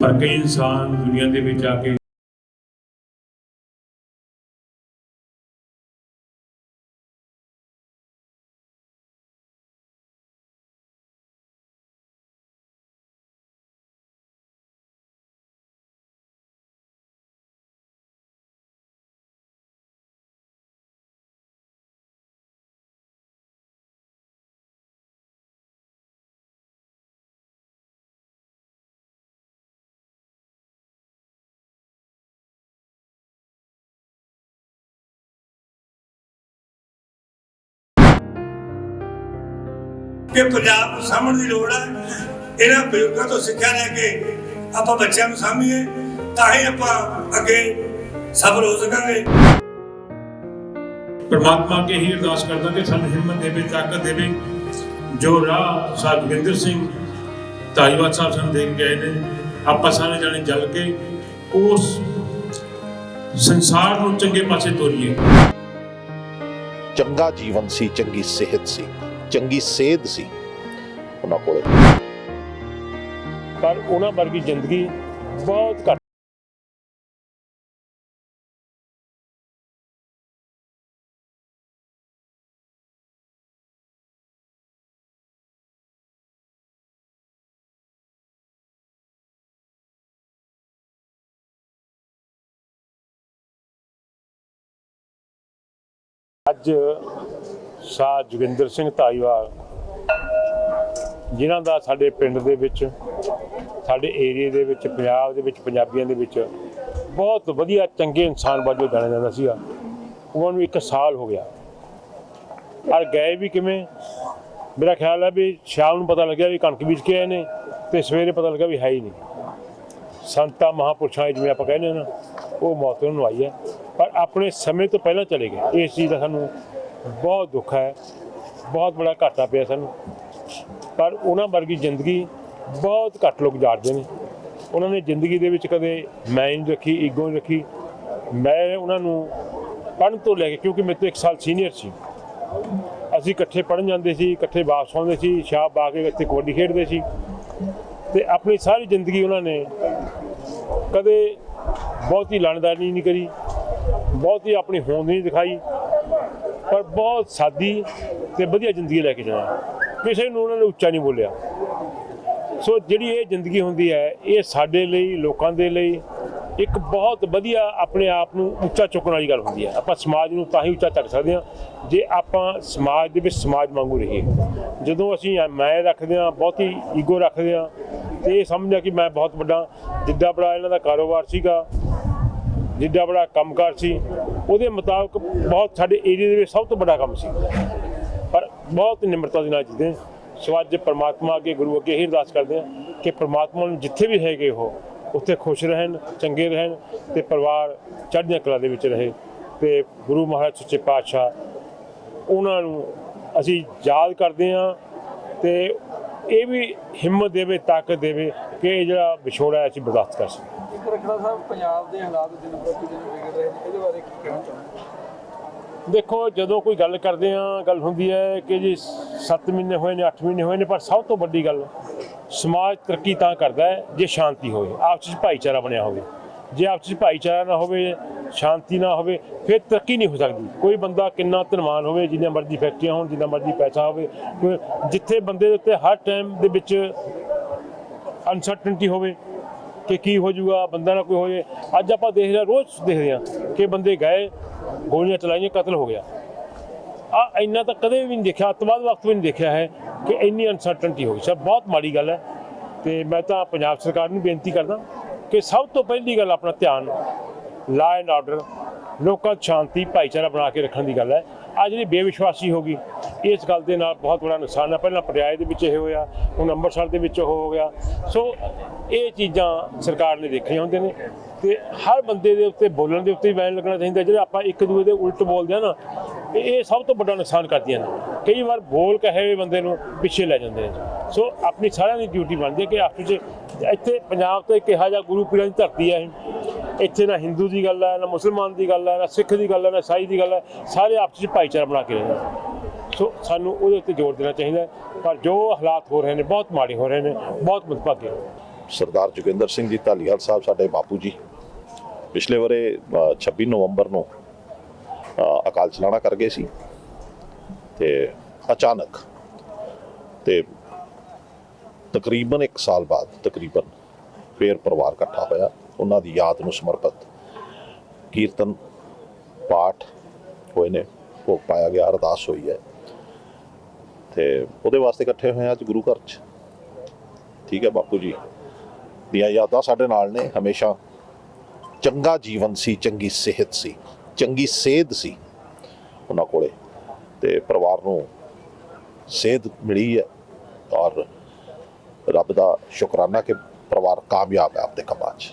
ਪਰ ਕਈ ਇਨਸਾਨ ਦੁਨੀਆ ਦੇ ਵਿੱਚ ਆ ਕੇ ਕਿ ਪੰਜਾਬ ਨੂੰ ਸਾਂਭਣ ਦੀ ਲੋੜ ਹੈ ਇਹਨਾਂ ਬਜ਼ੁਰਗਾਂ ਤੋਂ ਸਿੱਖਿਆ ਲੈ ਕੇ ਆਪਾਂ ਬੱਚਿਆਂ ਨੂੰ ਸਾਂਭੀਏ ਤਾਂ ਹੀ ਆਪਾਂ ਅੱਗੇ ਸਫਲ ਹੋ ਸਕਾਂਗੇ। ਪਰਮਾਤਮਾ ਅੱਗੇ ਹੀ ਅਰਦਾਸ ਕਰਦਾ ਕਿ ਸਾਨੂੰ ਹਿੰਮਤ ਦੇਵੇ ਤਾਕਤ ਦੇਵੇ। ਜੋ ਰਾਹ ਜੋਗਿੰਦਰ ਸਿੰਘ ਧਾਰੀਵਾਲ ਸਾਹਿਬ ਸਾਨੂੰ ਦੇ ਕੇ ਗਏ ਨੇ ਆਪਾਂ ਸਾਰੇ ਜਾਣੇ ਜਲ ਕੇ ਉਸ ਸੰਸਾਰ ਨੂੰ ਚੰਗੇ ਪਾਸੇ ਤੋਰੀਏ। ਚੰਗਾ ਜੀਵਨ ਸੀ ਚੰਗੀ ਸਿਹਤ ਸੀ। ਚੰਗੀ ਸੇਧ ਸੀ ਉਹਨਾਂ ਕੋਲੇ। ਪਰ ਉਹਨਾਂ ਵਰਗੀ ਜ਼ਿੰਦਗੀ ਬਹੁਤ ਘੱਟ। ਅੱਜ ਸ਼ਾਹ ਜੋਗਿੰਦਰ ਸਿੰਘ ਧਾਰੀਵਾਲ ਜਿਨ੍ਹਾਂ ਦਾ ਸਾਡੇ ਪਿੰਡ ਦੇ ਵਿੱਚ, ਸਾਡੇ ਏਰੀਆ ਦੇ ਵਿੱਚ, ਪੰਜਾਬ ਦੇ ਵਿੱਚ, ਪੰਜਾਬੀਆਂ ਦੇ ਵਿੱਚ ਬਹੁਤ ਵਧੀਆ ਚੰਗੇ ਇਨਸਾਨ ਵਜੋਂ ਜਾਣਿਆ ਜਾਂਦਾ ਸੀਗਾ। ਉਹਨਾਂ ਨੂੰ ਇੱਕ ਸਾਲ ਹੋ ਗਿਆ। ਔਰ ਗਏ ਵੀ ਕਿਵੇਂ? ਮੇਰਾ ਖਿਆਲ ਹੈ ਵੀ ਸ਼ਾਮ ਨੂੰ ਪਤਾ ਲੱਗਿਆ ਵੀ ਕਣਕ ਬੀਜ ਕੇ ਆਏ ਨੇ ਤੇ ਸਵੇਰੇ ਪਤਾ ਲੱਗਾ ਵੀ ਹੈ ਹੀ ਨਹੀਂ। ਸੰਤਾਂ ਮਹਾਪੁਰਸ਼ਾਂ ਜਿਵੇਂ ਆਪਾਂ ਕਹਿੰਦੇ ਹਾਂ ਨਾ, ਉਹ ਮੌਤ ਨੂੰ ਆਈ ਹੈ। ਪਰ ਆਪਣੇ ਸਮੇਂ ਤੋਂ ਪਹਿਲਾਂ ਚਲੇ ਗਏ। ਇਸ ਚੀਜ਼ ਦਾ ਸਾਨੂੰ ਬਹੁਤ ਦੁੱਖ ਹੈ। ਬਹੁਤ ਬੜਾ ਘਾਟਾ ਪਿਆ ਸਾਨੂੰ। ਪਰ ਉਹਨਾਂ ਵਰਗੀ ਜ਼ਿੰਦਗੀ ਬਹੁਤ ਘੱਟ ਲੋਕ ਜਾਣਦੇ ਨੇ। ਉਹਨਾਂ ਨੇ ਜ਼ਿੰਦਗੀ ਦੇ ਵਿੱਚ ਕਦੇ ਮੈਂ ਨਹੀਂ ਰੱਖੀ ਈਗੋ ਨਹੀਂ ਰੱਖੀ। ਮੈਂ ਉਹਨਾਂ ਨੂੰ ਪੜ੍ਹਨ ਤੋਂ ਲੈ ਕੇ, ਕਿਉਂਕਿ ਮੇਰੇ ਤੋਂ ਇੱਕ ਸਾਲ ਸੀਨੀਅਰ ਸੀ। ਅਸੀਂ ਇਕੱਠੇ ਪੜ੍ਹਨ ਜਾਂਦੇ ਸੀ, ਇਕੱਠੇ ਵਾਪਸ ਆਉਂਦੇ ਸੀ ਸ਼ਾਮ ਬਾ ਕੇ ਇੱਥੇ ਕਬੱਡੀ ਖੇਡਦੇ ਸੀ। ਤੇ ਆਪਣੀ ਸਾਰੀ ਜ਼ਿੰਦਗੀ ਉਹਨਾਂ ਨੇ ਕਦੇ ਬਹੁਤੀ ਲਾਣਦਾਰੀ ਨਹੀਂ ਕਰੀ, ਬਹੁਤੀ ਆਪਣੀ ਹੋਂਦ ਨਹੀਂ ਦਿਖਾਈ। ਪਰ ਬਹੁਤ ਸਾਦੀ ਤੇ ਵਧੀਆ ਜ਼ਿੰਦਗੀ ਲੈ ਕੇ ਜਾਣਾ। ਕਿਸੇ ਨੂੰ ਉਹਨਾਂ ਨੇ ਉੱਚਾ ਨਹੀਂ ਬੋਲਿਆ। ਸੋ ਜਿਹੜੀ ਇਹ ਜ਼ਿੰਦਗੀ ਹੁੰਦੀ ਹੈ, ਇਹ ਸਾਡੇ ਲਈ, ਲੋਕਾਂ ਦੇ ਲਈ ਇੱਕ ਬਹੁਤ ਵਧੀਆ ਆਪਣੇ ਆਪ ਨੂੰ ਉੱਚਾ ਚੁੱਕਣ ਵਾਲੀ ਗੱਲ ਹੁੰਦੀ ਹੈ। ਆਪਾਂ ਸਮਾਜ ਨੂੰ ਤਾਂ ਹੀ ਉੱਚਾ ਚੱਕ ਸਕਦੇ ਹਾਂ, ਜੇ ਆਪਾਂ ਸਮਾਜ ਦੇ ਵਿੱਚ ਸਮਾਜ ਵਾਂਗੂ ਰਹੀਏ। ਜਦੋਂ ਅਸੀਂ ਮੈਂ ਰੱਖਦੇ ਹਾਂ, ਬਹੁਤੀ ਈਗੋ ਰੱਖਦੇ ਹਾਂ, ਤੇ ਇਹ ਸਮਝਿਆ ਕਿ ਮੈਂ ਬਹੁਤ ਵੱਡਾ, ਜਿੱਦਾਂ ਬੜਾ ਇਹਨਾਂ ਦਾ ਕਾਰੋਬਾਰ ਸੀਗਾ ਜਿੱਡਾ ਬੜਾ ਕੰਮਕਾਰ ਸੀ, ਉਹਦੇ ਮੁਤਾਬਕ ਬਹੁਤ ਸਾਡੇ ਏਰੀਆ ਦੇ ਵਿੱਚ ਸਭ ਤੋਂ ਵੱਡਾ ਕੰਮ ਸੀ। ਪਰ ਬਹੁਤ ਨਿਮਰਤਾ ਦੇ ਨਾਲ ਜਿੱਦੇ ਸੋ ਅੱਜ ਪਰਮਾਤਮਾ ਅੱਗੇ, ਗੁਰੂ ਅੱਗੇ ਹੀ ਅਰਦਾਸ ਕਰਦੇ ਹਾਂ ਕਿ ਪਰਮਾਤਮਾ ਨੂੰ ਜਿੱਥੇ ਵੀ ਹੈਗੇ ਉਹ ਉੱਥੇ ਖੁਸ਼ ਰਹਿਣ, ਚੰਗੇ ਰਹਿਣ ਤੇ ਪਰਿਵਾਰ ਚੜ੍ਹਦੀਆਂ ਕਲਾ ਦੇ ਵਿੱਚ ਰਹੇ ਤੇ ਗੁਰੂ ਮਹਾਰਾਜ ਸੱਚੇ ਪਾਤਸ਼ਾਹ ਉਹਨਾਂ ਨੂੰ ਅਸੀਂ ਯਾਦ ਕਰਦੇ ਹਾਂ ਤੇ ਇਹ ਵੀ ਹਿੰਮਤ ਦੇਵੇ ਤਾਕਤ ਦੇਵੇ ਕਿ ਇਹ ਜਿਹੜਾ ਵਿਛੋੜਾ ਹੈ ਅਸੀਂ ਬਰਦਾਸ਼ਤ ਕਰ ਸਕੀਏ। ਇੱਕ ਰਖੜਾ ਸਾਹਿਬ ਪੰਜਾਬ ਦੇ ਹਾਲਾਤ ਦਿਨ ਪ੍ਰਤੀ ਦਿਨ ਵਿਗੜ ਰਹੇ ਨੇ ਇਹਦੇ ਬਾਰੇ ਕੀ ਕਹਿਣਾ ਚਾਹੁੰਦੇ ਦੇਖੋ ਜਦੋਂ ਕੋਈ ਗੱਲ ਕਰਦੇ ਆ ਗੱਲ ਹੁੰਦੀ ਹੈ ਕਿ ਜੀ 7 ਮਹੀਨੇ ਹੋਏ ਨੇ 8 ਮਹੀਨੇ ਹੋਏ ਨੇ ਪਰ ਸਭ ਤੋਂ ਵੱਡੀ ਗੱਲ ਸਮਾਜ ਤਰੱਕੀ ਤਾਂ ਕਰਦਾ ਹੈ ਜੇ ਸ਼ਾਂਤੀ ਹੋਵੇ ਆਪਸ ਵਿੱਚ ਭਾਈਚਾਰਾ ਬਣਿਆ ਹੋਵੇ। ਜੇ ਆਪਸ ਵਿੱਚ ਭਾਈਚਾਰਾ ਨਾ ਹੋਵੇ ਸ਼ਾਂਤੀ ਨਾ ਹੋਵੇ ਫਿਰ ਤਰੱਕੀ ਨਹੀਂ ਹੋ ਸਕਦੀ। ਕੋਈ ਬੰਦਾ ਕਿੰਨਾ ਧਨਵਾਨ ਹੋਵੇ ਜਿੰਨਾ ਮਰਜ਼ੀ ਫੈਕਟਰੀਆਂ ਹੋਣ ਜਿੰਨਾ ਮਰਜ਼ੀ ਪੈਸਾ ਹੋਵੇ ਜਿੱਥੇ ਬੰਦੇ ਦੇ ਉੱਤੇ ਹਰ ਟਾਈਮ ਦੇ ਵਿੱਚ ਅਨਸਰਟਨਟੀ ਹੋਵੇ ਕਿ ਕੀ ਹੋ ਜਾਊਗਾ ਬੰਦਾ ਨਾ ਕੋਈ ਹੋ ਜਾਏ। ਅੱਜ ਆਪਾਂ ਦੇਖ ਰਹੇ ਹਾਂ, ਰੋਜ਼ ਦੇਖਦੇ ਹਾਂ ਕਿ ਬੰਦੇ ਗਏ ਗੋਲੀਆਂ ਚਲਾਈਆਂ ਕਤਲ ਹੋ ਗਿਆ। ਆ ਇੰਨਾ ਤਾਂ ਕਦੇ ਵੀ ਨਹੀਂ ਦੇਖਿਆ ਅੱਤਵਾਦ ਵਕਤ ਵੀ ਨਹੀਂ ਦੇਖਿਆ ਹੈ ਕਿ ਇੰਨੀ ਅਨਸਰਟਨਟੀ ਹੋ ਗਈ। ਸਰ ਬਹੁਤ ਮਾੜੀ ਗੱਲ ਹੈ ਤੇ ਮੈਂ ਤਾਂ ਪੰਜਾਬ ਸਰਕਾਰ ਨੂੰ ਬੇਨਤੀ ਕਰਦਾ ਕਿ ਸਭ ਤੋਂ ਪਹਿਲੀ ਗੱਲ ਆਪਣਾ ਧਿਆਨ ਲਾ ਐਂਡ ਆਰਡਰ ਲੋਕਾਂ 'ਚ ਸ਼ਾਂਤੀ, ਭਾਈਚਾਰਾ ਬਣਾ ਕੇ ਰੱਖਣ ਦੀ ਗੱਲ ਹੈ। ਆ ਜਿਹੜੀ ਬੇਵਿਸ਼ਵਾਸੀ ਹੋ ਗਈ, ਇਸ ਗੱਲ ਦੇ ਨਾਲ ਬਹੁਤ ਬੜਾ ਨੁਕਸਾਨ ਹੈ। ਪਹਿਲਾਂ ਪਟਿਆਲੇ ਦੇ ਵਿੱਚ ਇਹ ਹੋਇਆ, ਹੁਣ ਅੰਮ੍ਰਿਤਸਰ ਦੇ ਵਿੱਚ ਉਹ ਹੋ ਗਿਆ। ਸੋ ਇਹ ਚੀਜ਼ਾਂ ਸਰਕਾਰ ਨੇ ਦੇਖੀਆਂ ਹੁੰਦੀਆਂ ਨੇ ਤੇ ਹਰ ਬੰਦੇ ਦੇ ਉੱਤੇ, ਬੋਲਣ ਦੇ ਉੱਤੇ ਬੈਨ ਲੱਗਣਾ ਚਾਹੀਦਾ। ਜਿਹੜਾ ਆਪਾਂ ਇੱਕ ਦੂਜੇ ਦੇ ਉਲਟ ਬੋਲਦੇ ਆ ਨਾ ਇਹ ਸਭ ਤੋਂ ਵੱਡਾ ਨੁਕਸਾਨ ਕਰਦੀਆਂ ਨੇ। ਕਈ ਵਾਰ ਬੋਲ ਕਹੇ ਹੋਏ ਬੰਦੇ ਨੂੰ ਪਿੱਛੇ ਲੈ ਜਾਂਦੇ ਨੇ। ਸੋ ਆਪਣੀ ਸਾਰਿਆਂ ਦੀ ਡਿਊਟੀ ਬਣਦੀ ਹੈ ਕਿ ਆਪਸ 'ਚ ਇੱਥੇ ਪੰਜਾਬ ਤੋਂ ਇੱਕ ਇਹੋ ਜਿਹਾ ਗੁਰੂ ਪੀਰਾਂ ਦੀ ਧਰਤੀ ਹੈ ਇਹ। ਇੱਥੇ ਨਾ ਹਿੰਦੂ ਦੀ ਗੱਲ ਹੈ, ਨਾ ਮੁਸਲਮਾਨ ਦੀ ਗੱਲ ਹੈ, ਨਾ ਸਿੱਖ ਦੀ ਗੱਲ ਹੈ, ਨਾ ਈਸਾਈ ਦੀ ਗੱਲ ਹੈ, ਸਾਰੇ ਆਪਸ ਵਿੱਚ ਭਾਈਚਾਰਾ ਬਣਾ ਕੇ ਰਹਿੰਦੇ ਸੋ ਸਾਨੂੰ ਉਹਦੇ ਉੱਤੇ ਜ਼ੋਰ ਦੇਣਾ ਚਾਹੀਦਾ ਪਰ ਜੋ ਹਾਲਾਤ ਹੋ ਰਹੇ ਨੇ, ਬਹੁਤ ਮਾੜੇ ਹੋ ਰਹੇ ਨੇ, ਬਹੁਤ ਮੰਦਭਾਗੇ ਸਰਦਾਰ ਜੋਗਿੰਦਰ ਸਿੰਘ ਜੀ, ਧਾਲੀਵਾਲ ਸਾਹਿਬ, ਸਾਡੇ ਬਾਪੂ ਜੀ, ਪਿਛਲੇ ਵਰੇ 26 ਨਵੰਬਰ ਨੂੰ ਅਕਾਲ ਚਲਾਣਾ ਕਰ ਗਏ ਸੀ ਤੇ ਅਚਾਨਕ ਤੇ ਤਕਰੀਬਨ 1 ਸਾਲ ਬਾਅਦ ਤਕਰੀਬਨ ਫੇਰ ਪਰਿਵਾਰ ਇਕੱਠਾ ਹੋਇਆ। ਉਹਨਾਂ ਦੀ ਯਾਦ ਨੂੰ ਸਮਰਪਿਤ ਕੀਰਤਨ ਪਾਠ ਹੋਏ ਨੇ, ਭੋਗ ਪਾਇਆ ਗਿਆ, ਅਰਦਾਸ ਹੋਈ ਹੈ। ਤੇ ਉਹਦੇ ਵਾਸਤੇ ਇਕੱਠੇ ਹੋਏ ਹਾਂ ਅੱਜ ਗੁਰੂ ਘਰ 'ਚ। ਠੀਕ ਹੈ ਬਾਪੂ ਜੀ। ਦੀਆਂ ਯਾਦਾਂ ਸਾਡੇ ਨਾਲ ਨੇ, ਹਮੇਸ਼ਾ ਚੰਗਾ ਜੀਵਨ ਸੀ, ਚੰਗੀ ਸਿਹਤ ਸੀ, ਚੰਗੀ ਸੇਧ ਸੀ ਉਹਨਾਂ ਕੋਲੇ। ਤੇ ਪਰਿਵਾਰ ਨੂੰ ਸੇਧ ਮਿਲੀ ਹੈ ਔਰ ਰੱਬ ਦਾ ਸ਼ੁਕਰਾਨਾ ਕਿ ਪਰਿਵਾਰ ਕਾਮਯਾਬ ਹੈ ਆਪਣੇ ਕੰਮਾਂ 'ਚ।